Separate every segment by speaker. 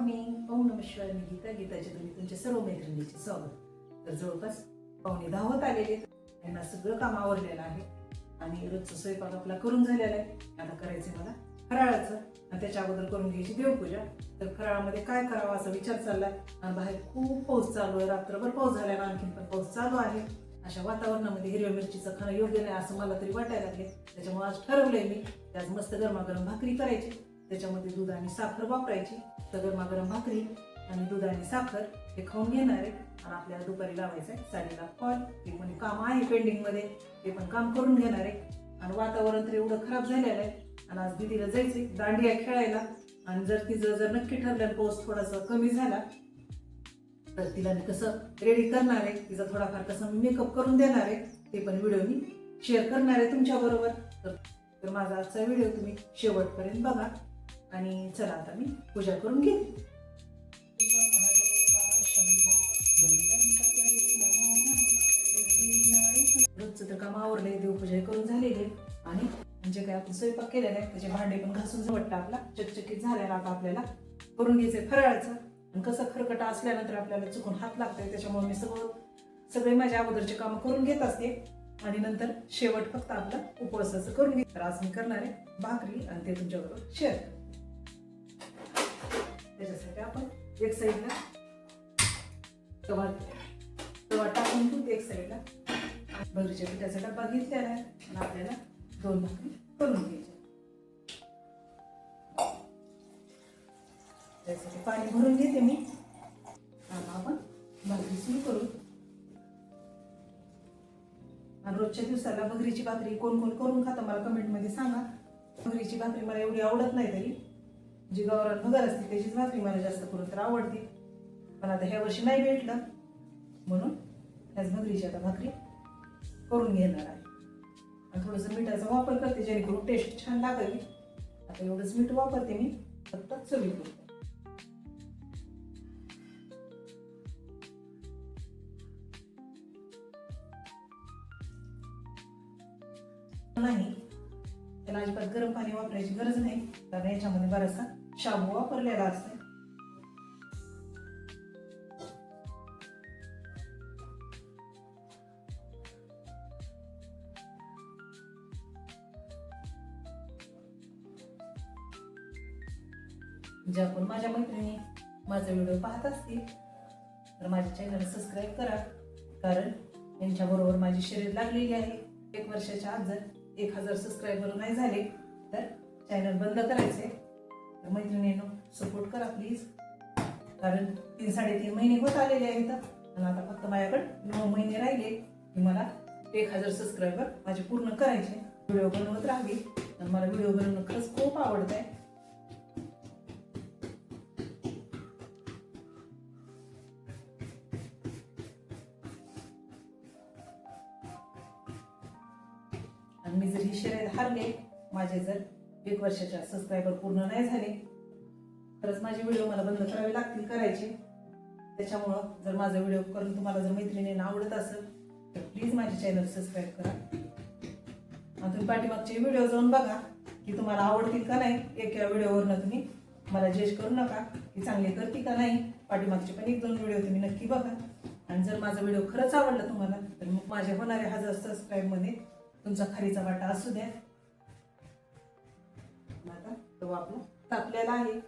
Speaker 1: Morning ओम नम शिवाय मी गीता गीताच्या तुम्ही तुमच्या सर्व मैत्रिणीचे स्वागत. तर जवळपास पाहुणे दहा होत आलेले त्यांना यांना सगळं काम आवडलेलं आहे. आणि रोजचं स्वयंपाक आपला करून झालेला आहे. आता करायचं मला फराळाचं. आणि त्याच्या अगोदर करून घ्यायची देवपूजा. तर फराळामध्ये काय करावं असा विचार चाललाय? आणि बाहेर खूप पाऊस चालू आहे. रात्रभर पाऊस झाल्यानं आणखीन पण पाऊस चालू आहे. अशा वातावरणामध्ये हिरव्या मिरचीचं खाणं योग्य नाही असं मला तरी वाटायला लागले त्याच्यामुळे आज ठरवलंय मी की आज मस्त गरमागरम भाकरी करायची. त्याच्यामध्ये दूध आणि साखर वापरायची. तर गरमागरम भाकरी आणि दूध आणि साखर हे खाऊन घेणार आहे. आणि आपल्याला दुपारी लावायचं आहे साडीला कॉल ते पण काम आहे पेंडिंगमध्ये ते पण काम करून घेणार आहे. आणि वातावरण तर एवढं खराब झालेलं आहे. आणि आज दिदीला जायचंय दांडिया खेळायला. आणि जर तिचं जर नक्की ठरलं पाऊस थोडासा कमी झाला तर तिला मी कसं रेडी करणार आहे? तिचा थोडाफार कसं मी मेकअप करून देणार आहे? ते पण व्हिडिओ मी शेअर करणार आहे तुमच्याबरोबर तर तर माझा आजचा व्हिडिओ तुम्ही शेवटपर्यंत बघा. आणि चला आता मी पूजा करून घेते. रोजचं तर काम आवरलंय देवपूजा करून झालेली. आणि म्हणजे काय आपण स्वयंपाक केलेला आहे त्याचे भांडे पण घासून वाटतं आपला चकचकीत झालेला आता आपल्याला. करून घ्यायचंय फराळाचं. आणि कसं खरकटा असल्यानंतर आपल्याला चुकून हात लागतोय त्याच्यामुळे मी सगळं सगळे माझ्या अगोदरचे कामं करून घेत असते. आणि नंतर शेवट फक्त आपलं उपवासाचं करून घेत तर आज मी करणार आहे भाकरी आणि ते तुमच्याबरोबर शेअर त्याच्यासाठी आपण एक साईडला तवा तवा टाकून दूध एक साईडला भरीच्या पिठाचा डब्बा घेतलेला आहे. आणि आपल्याला दोन भाकरी करून घ्यायच्या त्यासाठी पाणी भरून घेते मी. आणि आपण भाकरी सुरू करू. आणि रोजच्या दिवसाला भगरीची भाकरी कोण कोण करून खाता मला कमेंटमध्ये सांगा. भगरीची भाकरी मला एवढी आवडत नाही तरी. जी गावरान भगर असते त्याचीच भाकरी मला जास्त करून तर आवडते. पण आता ह्या वर्षी नाही भेटलं. म्हणून ह्याच भगरीची आता भाकरी करून घेणार आहे. आणि थोडंसं मिठाचा वापर करते जेणेकरून टेस्ट छान लागावी आता एवढंच मीठ वापरते मी फक्त चवी करते नाही त्याला अजिबात गरम पाणी वापरायची गरज नाही. कारण याच्यामध्ये बराचसा शाबू वापरलेला असतो. ज्या पण माझ्या मैत्रिणी माझा व्हिडिओ पाहत असतील तर माझ्या चॅनल सबस्क्राईब करा. कारण यांच्याबरोबर माझी शर्यत लागलेली आहे. एक वर्षाच्या आत जर एक हजार सबस्क्रायबर नाही झाले तर चॅनल बंद करायचे तर मैत्रिणींनो सपोर्ट करा प्लीज कारण तीन साडेतीन महिने होत आलेले आहेत. आणि आता फक्त माझ्याकडे नऊ महिने राहिले की मला एक हजार सबस्क्रायबर माझे पूर्ण करायचे. व्हिडिओ बनवत राहावी. आणि मला व्हिडिओ बनवणं खरंच खूप आवडत आहे आणि मी जर ही शर्यत हारले माझे जर एक वर्षाच्या सबस्क्रायबर पूर्ण नाही झाले. खरंच माझे व्हिडिओ मला बंद करावे लागतील करायचे. त्याच्यामुळं जर माझा व्हिडिओ करून तुम्हाला जर मैत्रिणींना आवडत असेल तर प्लीज माझे चॅनल सबस्क्राईब करा. आणि तुम्ही पाठीमागचे व्हिडिओ जाऊन बघा की तुम्हाला आवडतील का नाही. एका व्हिडिओवरनं तुम्ही मला जज करू नका की चांगले करते का नाही. पाठीमागचे पण एक दोन व्हिडिओ तुम्ही नक्की बघा. आणि जर माझा व्हिडिओ खरंच आवडला तुम्हाला तर मग माझ्या होणाऱ्या हजार सबस्क्राईबमध्ये तुमचा खरीचा वाटा असू द्या. तो आपला तापलेला आहे.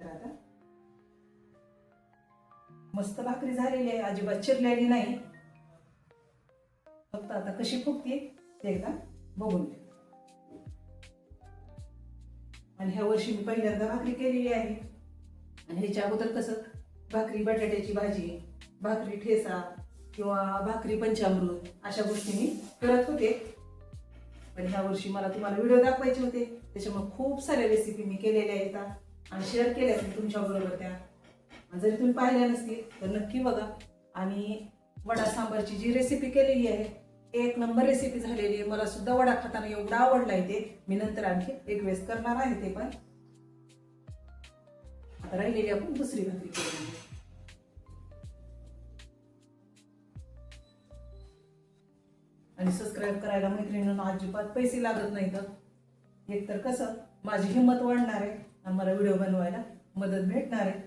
Speaker 1: तर आता मस्त भाकरी झालेली आहे. अजिबात चिरलेली नाही. फक्त आता कशी फुगते ते एकदा बघून घ्या. आणि ह्या वर्षी मी पहिल्यांदा भाकरी केलेली आहे. आणि ह्याच्या अगोदर कसं भाकरी बटाट्याची भाजी भाकरी ठेसा किंवा भाकरी पंचामृत अशा गोष्टी मी करत होते. पण ह्या वर्षी मला तुम्हाला व्हिडिओ दाखवायचे होते. त्याच्यामुळे खूप साऱ्या रेसिपी मी केलेल्या आहेत आणि शेअर केल्या असतील तुमच्याबरोबर त्या. जरी तुम्ही पाहिल्या नसतील तर नक्की बघा. आणि वडा सांबारची जी रेसिपी केलेली आहे एक नंबर रेसिपी झालेली आहे. मला सुद्धा वडा खाताना एवढा आवडला आहे ते. मी नंतर आणखी एक वेळेस करणार आहे ते पण. आता राहिलेली आपण दुसरी भाकरी करून आणि सबस्क्राईब करायला मैत्रिणींना अजिबात पैसे लागत नाहीत. तर एकतर कसं माझी हिंमत वाढणार आहे आणि मला व्हिडिओ बनवायला मदत भेटणार आहे.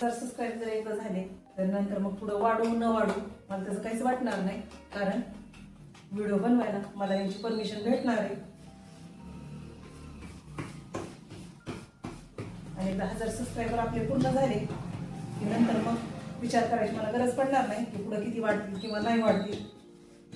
Speaker 1: तर सबस्क्राईब जर एकदा झाले तर नंतर मग पुढं वाढू न वाढू मला त्याचं काहीच वाटणार नाही. कारण व्हिडिओ बनवायला मला यांची परमिशन भेटणार आहे. आणि दहा हजार सबस्क्रायबर आपले पूर्ण झाले की नंतर मग विचार करायची मला गरज पडणार नाही की पुढं किती वाढतील किंवा नाही वाढतील.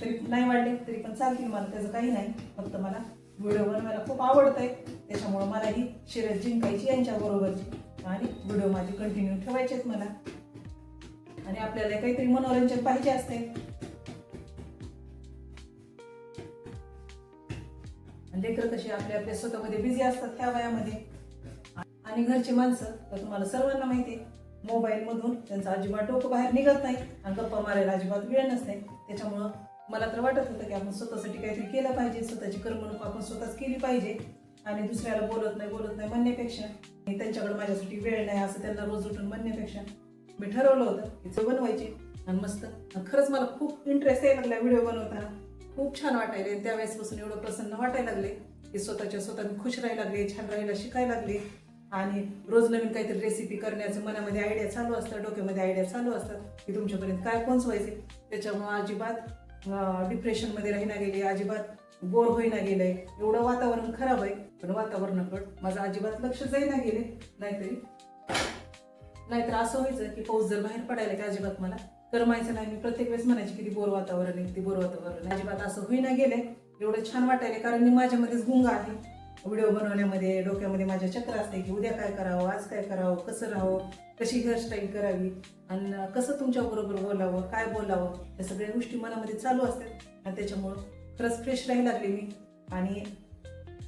Speaker 1: तरी नाही वाढले तरी पण चालतील. मला त्याचं काही नाही. फक्त मला व्हिडिओ बनवायला खूप आवडतं आहे त्याच्यामुळं मला ही शर्यत जिंकायची यांच्याबरोबरची आणि व्हिडिओ माझे कंटिन्यू ठेवायचेच मला. आणि आपल्याला काहीतरी मनोरंजन पाहिजे असते. आणि लेकरं कशी आपल्या आपल्या स्वतःमध्ये बिझी असतात त्या वयामध्ये. आणि घरची माणसं तर तुम्हाला सर्वांना माहिती आहे मोबाईलमधून त्यांचं अजिबात डोकं बाहेर निघत नाही आणि गप्पा मारायला अजिबात वेळ नसते. त्याच्यामुळं मला तर वाटत होतं की आपण स्वतःसाठी काहीतरी केलं पाहिजे स्वतःची करमणूक आपण स्वतःच केली पाहिजे आणि दुसऱ्याला बोलत नाही बोलत नाही म्हणण्यापेक्षा. त्यांच्याकडे माझ्यासाठी वेळ नाही असं त्यांना रोज उठून म्हणण्यापेक्षा मी ठरवलं होतं की ते बनवायचे. आणि मस्त. खरंच मला खूप इंटरेस्ट यायला लागला व्हिडिओ बनवताना. खूप छान वाटायले. आणि त्यावेळेसपासून एवढं प्रसन्न वाटायला लागले की स्वतःच्या स्वतः मी खुश राहायला लागले छान राहायला शिकायला लागले. आणि रोज नवीन काहीतरी रेसिपी करण्याचं मनामध्ये आयडिया चालू असतात डोक्यामध्ये आयडिया चालू असतात की तुमच्यापर्यंत काय पोहोचवायचे त्याच्यामुळं अजिबात डिप्रेशनमध्ये राहिना गेली अजिबात बोर होईना गेलंय. एवढं वातावरण खराब आहे पण वातावरणाकडं माझं अजिबात लक्ष जाईना गेले नाहीतरी नाहीतर असं व्हायचं की पाऊस जर बाहेर पडायला की अजिबात मला करमायचं नाही मी प्रत्येक वेळेस म्हणायची किती बोर वातावरण आहे किती बोर वातावरण अजिबात असं होईना गेलंय. एवढं छान वाटायला कारण मी माझ्यामध्येच गुंग आहे. व्हिडिओ बनवण्यामध्ये डोक्यामध्ये माझ्या चक्र असते की उद्या काय करावं आज काय करावं कसं राहावं कशी हेअरस्टाईल करावी आणि कसं तुमच्याबरोबर बोलावं काय बोलावं या सगळ्या गोष्टी मनामध्ये चालू असतात. आणि त्याच्यामुळं खरंच फ्रेश राहायला लागले मी. आणि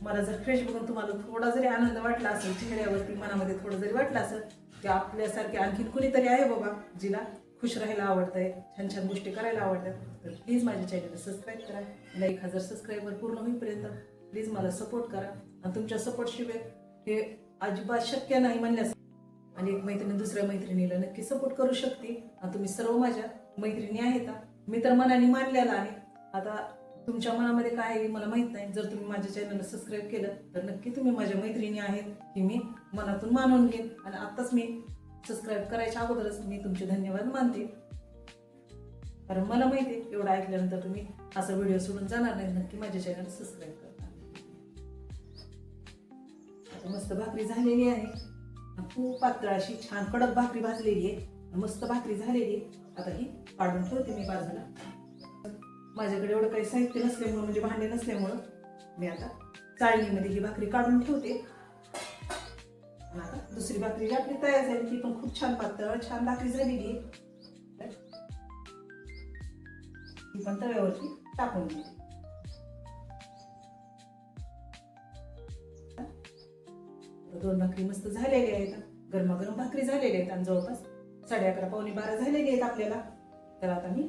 Speaker 1: मला जर फ्रेश बघून तुम्हाला थोडा जरी आनंद वाटला असेल चेहऱ्यावरती मनामध्ये थोडं जरी वाटलं असेल की आपल्यासारखे आणखीन कुणीतरी आहे बाबा जिला खुश राहायला आवडतंय छान छान गोष्टी करायला आवडतात. तर प्लीज माझ्या चॅनलला सबस्क्राईब करा. मला एक हजार सबस्क्राईबर पूर्ण होईपर्यंत प्लीज मला सपोर्ट करा. आणि तुमच्या सपोर्टशिवाय हे अजिबात शक्य नाही म्हणल्यास आणि एक मैत्रिणी दुसऱ्या मैत्रिणीला नक्की सपोर्ट करू शकते. आणि तुम्ही सर्व माझ्या मैत्रिणी आहेत. मी तर मनाने मानलेला आहे. आता तुमच्या मनामध्ये काय आहे मला माहीत नाही. जर तुम्ही माझ्या चॅनलला सबस्क्राईब केलं तर नक्की तुम्ही माझ्या मैत्रिणी आहेत की मी मनातून मानून घेईन. आणि आताच मी सबस्क्राईब करायच्या अगोदरच मी तुमचे धन्यवाद मानते. कारण मला माहिती आहे एवढं ऐकल्यानंतर तुम्ही असा व्हिडिओ सोडून जाणार नाही. नक्की माझ्या चॅनल सबस्क्राईब करा. मस्त भाकरी झालेली आहे. खूप पातळ अशी छान कडक भाकरी भाजलेली आहे. मस्त भाकरी झालेली आहे. आता ही काढून ठेवते मी बाजूला. माझ्याकडे एवढं काही साहित्य नसल्यामुळं म्हणजे भांडे नसल्यामुळं मी आता चाळणीमध्ये ही भाकरी काढून ठेवते. आता दुसरी भाकरी जी आपली तयार झाली ती पण खूप छान पातळ छान भाकरी झालेली आहे. ती पण तव्यावरती टाकून देते. दोन भाकरी मस्त झालेल्या आहेत. गरमागरम भाकरी झालेल्या आहेत आणि जवळपास साडे अकरा पावणे बारा झालेली आहेत आपल्याला. तर आता मी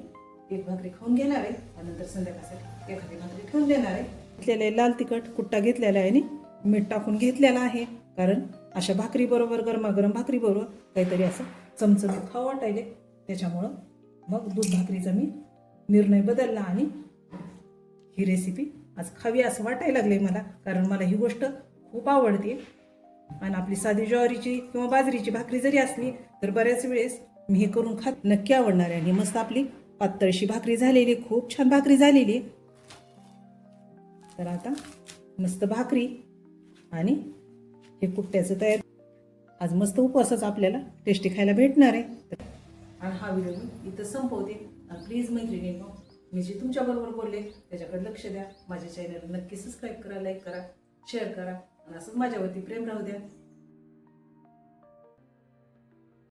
Speaker 1: एक भाकरी खाऊन घेणार आहे. त्यानंतर संध्याकाळसाठी एखादी भाकरी ठेवून देणार आहे. घेतलेलं आहे लाल तिखट कुट्टा घेतलेला आहे आणि मीठ टाकून घेतलेला आहे. कारण अशा भाकरी बरोबर गरमागरम भाकरी बरोबर काहीतरी असं चमचमीत खावं वाटायले त्याच्यामुळं मग दूध भाकरीचा मी निर्णय बदलला आणि ही रेसिपी आज खावी असं वाटायला लागले मला. कारण मला ही गोष्ट खूप आवडते आणि आपली साधी ज्वारीची किंवा बाजरीची भाकरी जरी असली तर बऱ्याच वेळेस मी हे करून खात नक्की आवडणार आहे. आणि मस्त आपली पातळशी भाकरी झालेली खूप छान भाकरी झालेली. तर आता मस्त भाकरी आणि हे कुट्ट्याचं तयार. आज मस्त उपवासच आपल्याला टेस्टी खायला भेटणार आहे. आणि हा व्हिडिओ मी इथं संपवते. आणि प्लीज मैत्रिणी हो, मी जे तुमच्याबरोबर बोलले त्याच्याकडे लक्ष द्या. माझ्या चॅनल नक्की सबस्क्राईब करा लाईक करा शेअर करा. आणि असंच माझ्यावरती प्रेम राहू द्या.